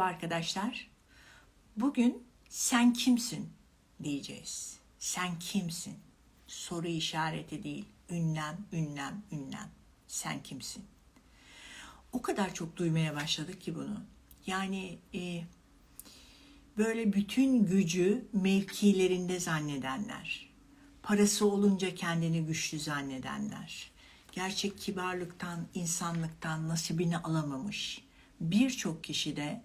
Merhaba arkadaşlar. Bugün sen kimsin diyeceğiz. Sen kimsin? Soru işareti değil. Ünlem, ünlem, ünlem. Sen kimsin? O kadar çok duymaya başladık ki bunu. Yani e, böyle bütün gücü mevkilerinde zannedenler, parası olunca kendini güçlü zannedenler, gerçek kibarlıktan, insanlıktan nasibini alamamış birçok kişi de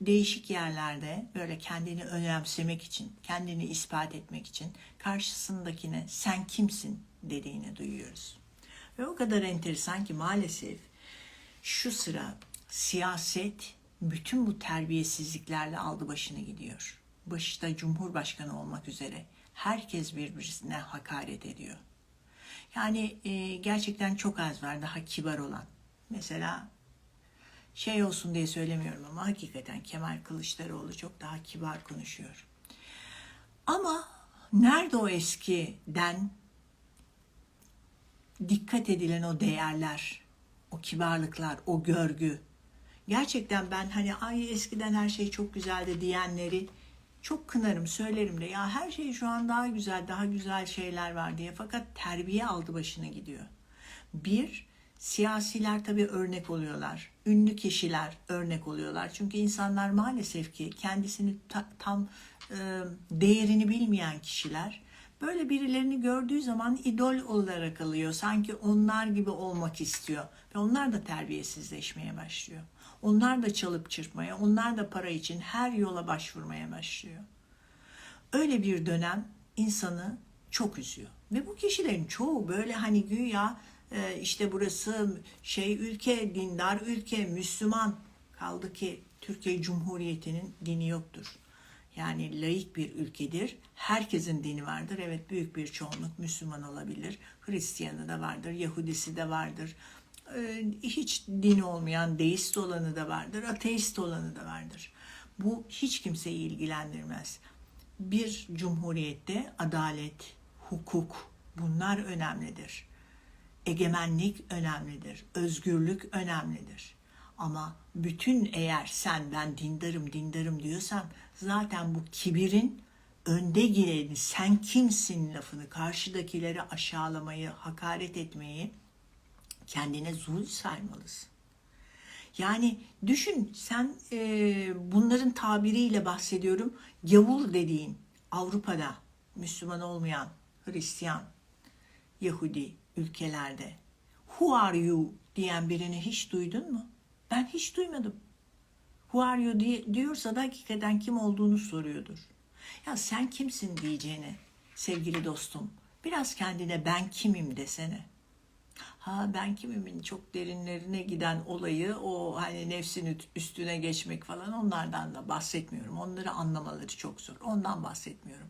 değişik yerlerde böyle kendini önemsemek için, kendini ispat etmek için karşısındakine sen kimsin dediğini duyuyoruz. Ve o kadar enteresan ki maalesef şu sıra siyaset bütün bu terbiyesizliklerle aldı başını gidiyor. Başta Cumhurbaşkanı olmak üzere herkes birbirine hakaret ediyor. Yani e, gerçekten çok az var daha kibar olan. Mesela şey olsun diye söylemiyorum ama hakikaten Kemal Kılıçdaroğlu çok daha kibar konuşuyor. Ama nerede o eskiden dikkat edilen o değerler, o kibarlıklar, o görgü. Gerçekten ben hani ay eskiden her şey çok güzeldi diyenleri çok kınarım, söylerim de ya her şey şu an daha güzel, daha güzel şeyler var diye. Fakat terbiye aldı başına gidiyor. Bir, siyasiler tabii örnek oluyorlar. Ünlü kişiler örnek oluyorlar. Çünkü insanlar maalesef ki kendisini ta- tam e, değerini bilmeyen kişiler böyle birilerini gördüğü zaman idol olarak alıyor. Sanki onlar gibi olmak istiyor. Ve onlar da terbiyesizleşmeye başlıyor. Onlar da çalıp çırpmaya, onlar da para için her yola başvurmaya başlıyor. Öyle bir dönem insanı çok üzüyor. Ve bu kişilerin çoğu böyle hani güya e, işte burası şey ülke, dindar ülke, Müslüman. Kaldı ki Türkiye Cumhuriyeti'nin dini yoktur. Yani laik bir ülkedir. Herkesin dini vardır. Evet büyük bir çoğunluk Müslüman olabilir. Hristiyanı da vardır, Yahudisi de vardır. Ee, hiç dini olmayan deist olanı da vardır, ateist olanı da vardır. Bu hiç kimseyi ilgilendirmez. Bir cumhuriyette adalet, hukuk bunlar önemlidir. Egemenlik önemlidir, özgürlük önemlidir. Ama bütün eğer sen ben dindarım dindarım diyorsan zaten bu kibirin önde geleni sen kimsin lafını karşıdakileri aşağılamayı, hakaret etmeyi kendine zul saymalısın. Yani düşün sen e, bunların tabiriyle bahsediyorum. Gavur dediğin Avrupa'da Müslüman olmayan Hristiyan, Yahudi ülkelerde Who are you diyen birini hiç duydun mu? Ben hiç duymadım. Who are you diye, diyorsa da hakikaten kim olduğunu soruyordur. Ya sen kimsin diyeceğine sevgili dostum biraz kendine ben kimim desene. Ha ben kimimin çok derinlerine giden olayı o hani nefsin üstüne geçmek falan onlardan da bahsetmiyorum. Onları anlamaları çok zor. Ondan bahsetmiyorum.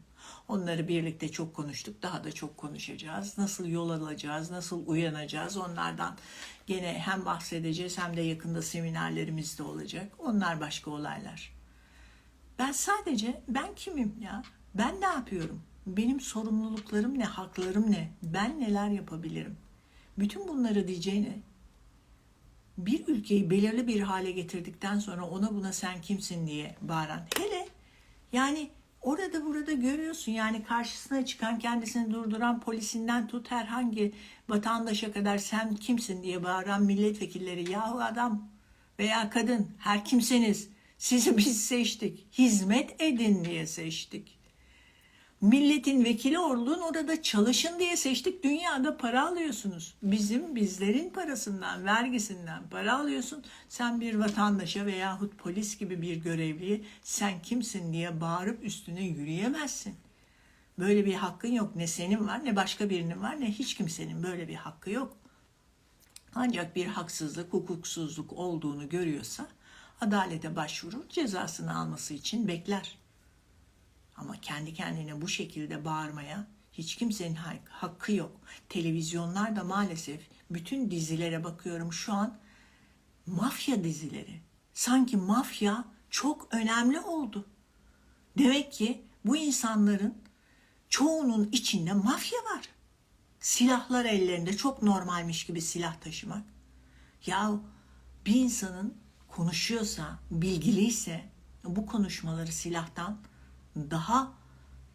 Onları birlikte çok konuştuk. Daha da çok konuşacağız. Nasıl yol alacağız, nasıl uyanacağız onlardan gene hem bahsedeceğiz hem de yakında seminerlerimiz de olacak. Onlar başka olaylar. Ben sadece ben kimim ya? Ben ne yapıyorum? Benim sorumluluklarım ne, haklarım ne? Ben neler yapabilirim? Bütün bunları diyeceğine bir ülkeyi belirli bir hale getirdikten sonra ona buna sen kimsin diye bağıran. Hele yani orada burada görüyorsun yani karşısına çıkan kendisini durduran polisinden tut herhangi vatandaşa kadar sen kimsin diye bağıran milletvekilleri yahu adam veya kadın her kimseniz sizi biz seçtik hizmet edin diye seçtik. Milletin vekili olduğun orada çalışın diye seçtik. Dünyada para alıyorsunuz. Bizim bizlerin parasından, vergisinden para alıyorsun. Sen bir vatandaşa veyahut polis gibi bir görevliye sen kimsin diye bağırıp üstüne yürüyemezsin. Böyle bir hakkın yok. Ne senin var ne başka birinin var ne hiç kimsenin böyle bir hakkı yok. Ancak bir haksızlık, hukuksuzluk olduğunu görüyorsa adalete başvurur, cezasını alması için bekler. Ama kendi kendine bu şekilde bağırmaya hiç kimsenin hakkı yok. Televizyonlar da maalesef bütün dizilere bakıyorum şu an mafya dizileri. Sanki mafya çok önemli oldu. Demek ki bu insanların çoğunun içinde mafya var. Silahlar ellerinde çok normalmiş gibi silah taşımak. Ya bir insanın konuşuyorsa, bilgiliyse bu konuşmaları silahtan daha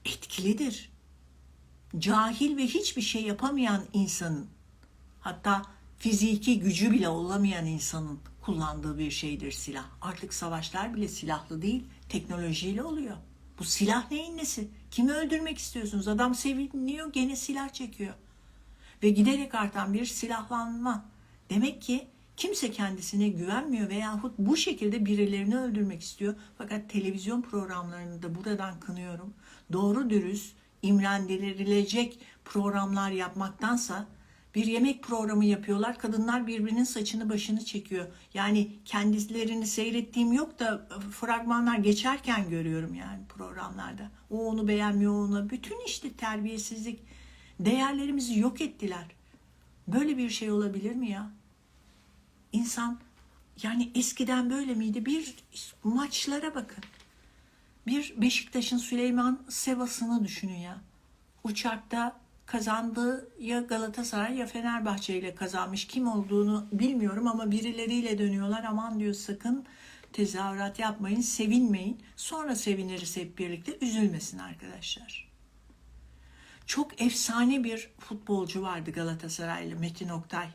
etkilidir. Cahil ve hiçbir şey yapamayan insanın hatta fiziki gücü bile olamayan insanın kullandığı bir şeydir silah. Artık savaşlar bile silahlı değil, teknolojiyle oluyor. Bu silah neyin nesi? Kimi öldürmek istiyorsunuz? Adam seviniyor, gene silah çekiyor. Ve giderek artan bir silahlanma. Demek ki kimse kendisine güvenmiyor veyahut bu şekilde birilerini öldürmek istiyor. Fakat televizyon programlarını da buradan kınıyorum. Doğru dürüst, imrendirilecek programlar yapmaktansa bir yemek programı yapıyorlar. Kadınlar birbirinin saçını başını çekiyor. Yani kendilerini seyrettiğim yok da fragmanlar geçerken görüyorum yani programlarda. O onu beğenmiyor ona. Bütün işte terbiyesizlik. Değerlerimizi yok ettiler. Böyle bir şey olabilir mi ya? İnsan yani eskiden böyle miydi? Bir maçlara bakın. Bir Beşiktaş'ın Süleyman Sevas'ını düşünün ya. Uçakta kazandığı ya Galatasaray ya Fenerbahçe ile kazanmış. Kim olduğunu bilmiyorum ama birileriyle dönüyorlar. Aman diyor sakın tezahürat yapmayın, sevinmeyin. Sonra seviniriz hep birlikte. Üzülmesin arkadaşlar. Çok efsane bir futbolcu vardı Galatasaraylı Metin Oktay.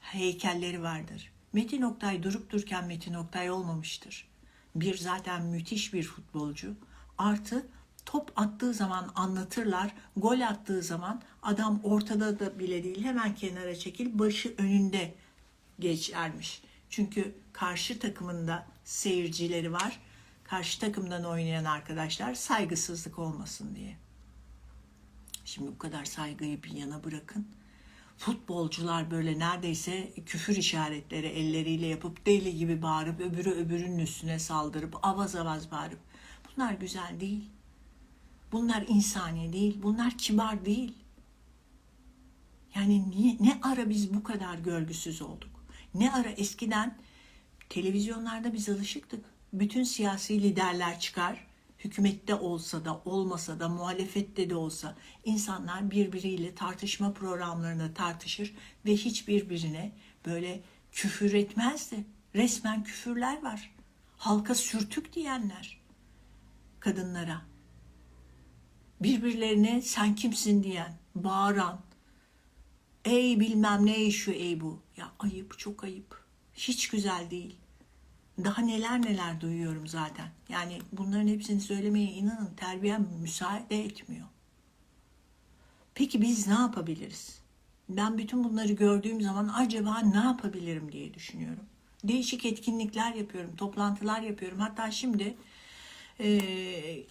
Heykelleri vardır. Metin Oktay durup dururken Metin Oktay olmamıştır. Bir zaten müthiş bir futbolcu. Artı top attığı zaman anlatırlar. Gol attığı zaman adam ortada da bile değil hemen kenara çekil başı önünde geçermiş. Çünkü karşı takımında seyircileri var. Karşı takımdan oynayan arkadaşlar saygısızlık olmasın diye. Şimdi bu kadar saygıyı bir yana bırakın. Futbolcular böyle neredeyse küfür işaretleri elleriyle yapıp deli gibi bağırıp öbürü öbürünün üstüne saldırıp avaz avaz bağırıp. Bunlar güzel değil. Bunlar insani değil. Bunlar kibar değil. Yani niye, ne ara biz bu kadar görgüsüz olduk? Ne ara eskiden televizyonlarda biz alışıktık. Bütün siyasi liderler çıkar hükümette olsa da olmasa da muhalefette de olsa insanlar birbiriyle tartışma programlarında tartışır ve hiçbirbirine böyle küfür etmezdi. Resmen küfürler var. Halka sürtük diyenler kadınlara. Birbirlerine sen kimsin diyen, bağıran. Ey bilmem ne şu ey bu. Ya ayıp çok ayıp. Hiç güzel değil. Daha neler neler duyuyorum zaten. Yani bunların hepsini söylemeye inanın terbiyem müsaade etmiyor. Peki biz ne yapabiliriz? Ben bütün bunları gördüğüm zaman acaba ne yapabilirim diye düşünüyorum. Değişik etkinlikler yapıyorum, toplantılar yapıyorum. Hatta şimdi e,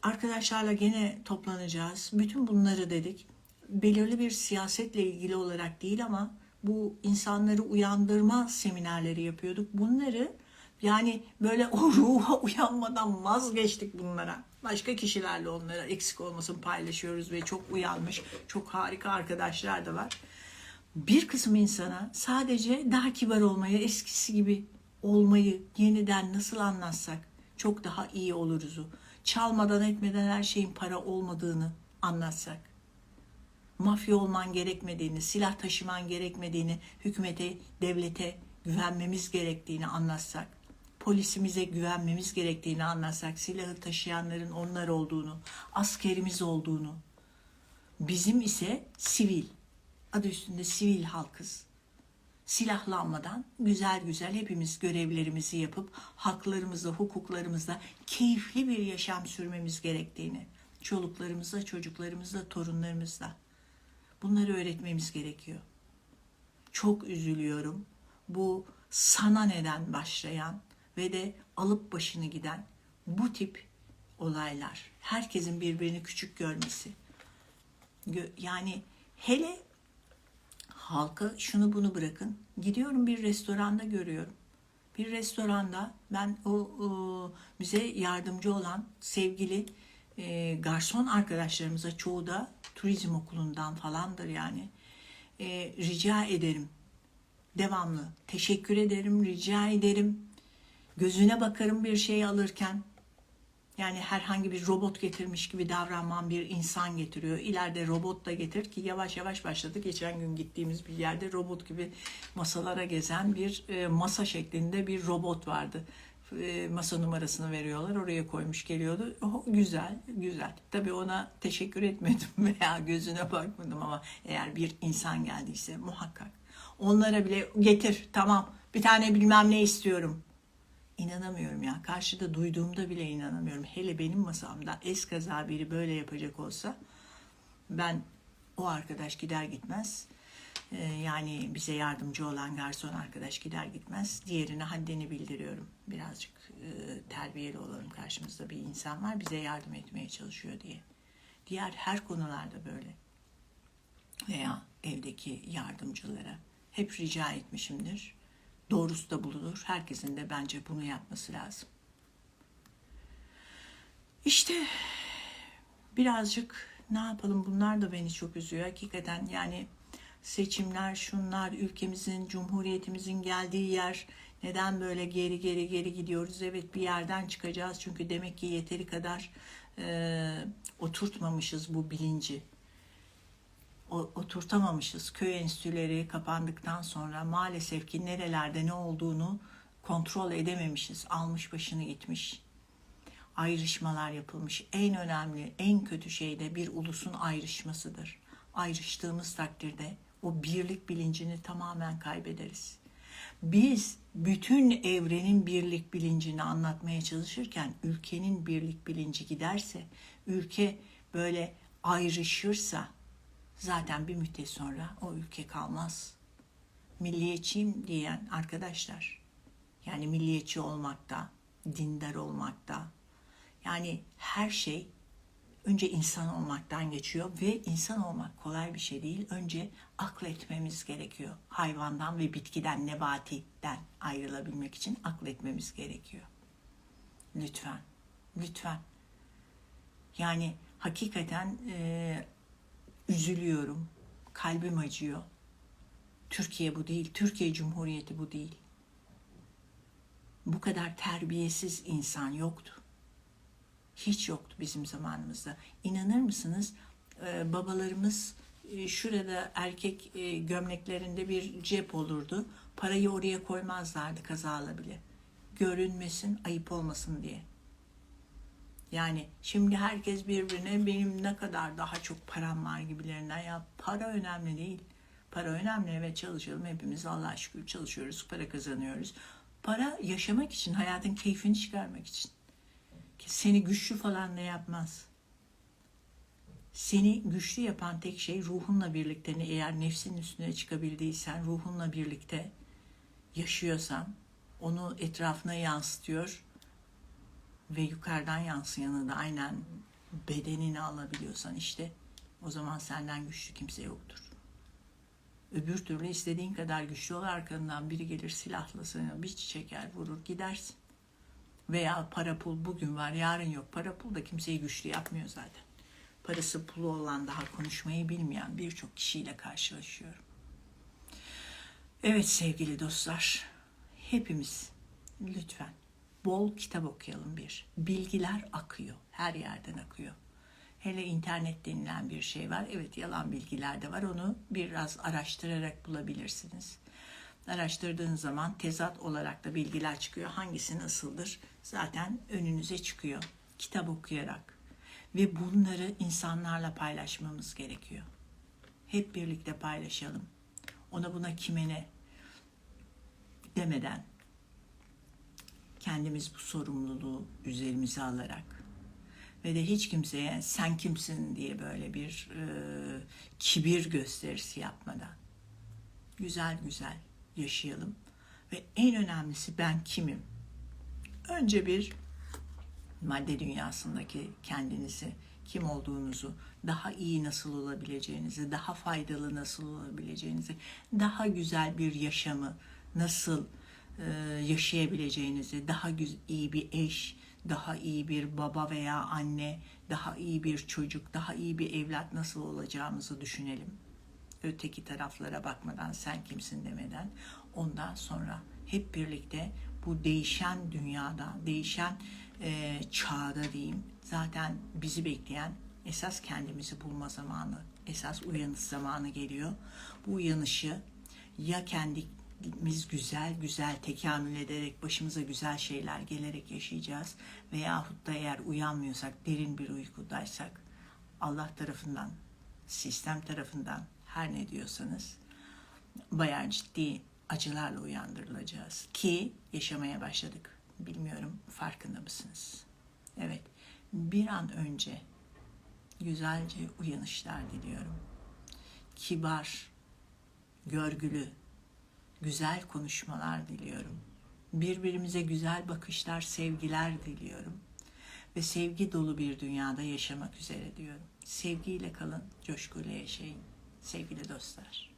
arkadaşlarla gene toplanacağız. Bütün bunları dedik. Belirli bir siyasetle ilgili olarak değil ama bu insanları uyandırma seminerleri yapıyorduk. Bunları yani böyle o ruha uyanmadan vazgeçtik bunlara. Başka kişilerle onlara eksik olmasın paylaşıyoruz ve çok uyanmış, çok harika arkadaşlar da var. Bir kısım insana sadece daha kibar olmayı, eskisi gibi olmayı yeniden nasıl anlatsak çok daha iyi oluruzu. Çalmadan etmeden her şeyin para olmadığını anlatsak. Mafya olman gerekmediğini, silah taşıman gerekmediğini, hükümete, devlete güvenmemiz gerektiğini anlatsak polisimize güvenmemiz gerektiğini anlatsak, silahı taşıyanların onlar olduğunu, askerimiz olduğunu, bizim ise sivil, adı üstünde sivil halkız. Silahlanmadan güzel güzel hepimiz görevlerimizi yapıp haklarımızla, hukuklarımızla keyifli bir yaşam sürmemiz gerektiğini, çoluklarımızla, çocuklarımızla, torunlarımızla bunları öğretmemiz gerekiyor. Çok üzülüyorum. Bu sana neden başlayan ve de alıp başını giden bu tip olaylar. Herkesin birbirini küçük görmesi. Yani hele halka şunu bunu bırakın. Gidiyorum bir restoranda görüyorum. Bir restoranda ben o, o bize yardımcı olan sevgili e, garson arkadaşlarımıza çoğu da turizm okulundan falandır yani. E, rica ederim. Devamlı. Teşekkür ederim, rica ederim gözüne bakarım bir şey alırken. Yani herhangi bir robot getirmiş gibi davranmam bir insan getiriyor. İleride robot da getir ki yavaş yavaş başladı. Geçen gün gittiğimiz bir yerde robot gibi masalara gezen bir e, masa şeklinde bir robot vardı. e, masa numarasını veriyorlar. Oraya koymuş geliyordu. O, güzel, güzel. Tabii ona teşekkür etmedim veya gözüne bakmadım ama eğer bir insan geldiyse muhakkak. Onlara bile getir tamam bir tane bilmem ne istiyorum. İnanamıyorum ya. Karşıda duyduğumda bile inanamıyorum. Hele benim masamda eskaza biri böyle yapacak olsa ben o arkadaş gider gitmez e, yani bize yardımcı olan garson arkadaş gider gitmez diğerine haddini bildiriyorum. Birazcık e, terbiyeli olalım karşımızda bir insan var bize yardım etmeye çalışıyor diye. Diğer her konularda böyle veya evdeki yardımcılara hep rica etmişimdir. Doğrusu da bulunur. Herkesin de bence bunu yapması lazım. İşte birazcık ne yapalım bunlar da beni çok üzüyor. Hakikaten yani seçimler şunlar ülkemizin cumhuriyetimizin geldiği yer neden böyle geri geri geri gidiyoruz? Evet bir yerden çıkacağız çünkü demek ki yeteri kadar e, oturtmamışız bu bilinci. Oturtamamışız. Köy enstitüleri kapandıktan sonra maalesef ki nerelerde ne olduğunu kontrol edememişiz. Almış başını gitmiş ayrışmalar yapılmış. En önemli, en kötü şey de bir ulusun ayrışmasıdır. Ayrıştığımız takdirde o birlik bilincini tamamen kaybederiz. Biz bütün evrenin birlik bilincini anlatmaya çalışırken ülkenin birlik bilinci giderse, ülke böyle ayrışırsa zaten bir müddet sonra o ülke kalmaz. Milliyetçiyim diyen arkadaşlar, yani milliyetçi olmakta, dindar olmakta, yani her şey önce insan olmaktan geçiyor ve insan olmak kolay bir şey değil. Önce akletmemiz gerekiyor. Hayvandan ve bitkiden, nebatiden ayrılabilmek için akletmemiz gerekiyor. Lütfen, lütfen. Yani hakikaten e, üzülüyorum. Kalbim acıyor. Türkiye bu değil. Türkiye Cumhuriyeti bu değil. Bu kadar terbiyesiz insan yoktu hiç yoktu bizim zamanımızda. İnanır mısınız ee, babalarımız e, şurada erkek e, gömleklerinde bir cep olurdu. Parayı oraya koymazlardı kazala bile. Görünmesin, ayıp olmasın diye. Yani şimdi herkes birbirine benim ne kadar daha çok param var gibilerinden ya para önemli değil. Para önemli evet çalışalım hepimiz Allah'a şükür çalışıyoruz para kazanıyoruz. Para yaşamak için hayatın keyfini çıkarmak için. Seni güçlü falan ne yapmaz. Seni güçlü yapan tek şey ruhunla birlikte eğer nefsin üstüne çıkabildiysen, ruhunla birlikte yaşıyorsan, onu etrafına yansıtıyor ve yukarıdan yansıyanı da aynen bedenini alabiliyorsan işte o zaman senden güçlü kimse yoktur. Öbür türlü istediğin kadar güçlü ol arkandan biri gelir silahla seni bir çeker vurur gidersin. Veya para pul bugün var yarın yok. Para pul da kimseyi güçlü yapmıyor zaten. Parası pulu olan daha konuşmayı bilmeyen birçok kişiyle karşılaşıyorum. Evet sevgili dostlar, hepimiz lütfen bol kitap okuyalım bir. Bilgiler akıyor, her yerden akıyor. Hele internet denilen bir şey var. Evet yalan bilgiler de var. Onu biraz araştırarak bulabilirsiniz. Araştırdığınız zaman tezat olarak da bilgiler çıkıyor. Hangisi nasıldır zaten önünüze çıkıyor. Kitap okuyarak ve bunları insanlarla paylaşmamız gerekiyor. Hep birlikte paylaşalım. Ona buna kime ne demeden kendimiz bu sorumluluğu üzerimize alarak ve de hiç kimseye sen kimsin diye böyle bir e, kibir gösterisi yapmadan güzel güzel yaşayalım ve en önemlisi ben kimim? Önce bir madde dünyasındaki kendinizi, kim olduğunuzu, daha iyi nasıl olabileceğinizi, daha faydalı nasıl olabileceğinizi, daha güzel bir yaşamı nasıl yaşayabileceğinizi, daha iyi bir eş, daha iyi bir baba veya anne, daha iyi bir çocuk, daha iyi bir evlat nasıl olacağımızı düşünelim. Öteki taraflara bakmadan sen kimsin demeden ondan sonra hep birlikte bu değişen dünyada, değişen e, çağda diyeyim zaten bizi bekleyen esas kendimizi bulma zamanı, esas uyanış zamanı geliyor. Bu uyanışı ya kendi biz güzel güzel tekamül ederek başımıza güzel şeyler gelerek yaşayacağız. Veyahut da eğer uyanmıyorsak, derin bir uykudaysak Allah tarafından, sistem tarafından her ne diyorsanız bayağı ciddi acılarla uyandırılacağız. Ki yaşamaya başladık. Bilmiyorum farkında mısınız? Evet bir an önce güzelce uyanışlar diliyorum. Kibar, görgülü, güzel konuşmalar diliyorum. Birbirimize güzel bakışlar, sevgiler diliyorum. Ve sevgi dolu bir dünyada yaşamak üzere diyorum. Sevgiyle kalın, coşkuyla yaşayın. Sevgili dostlar.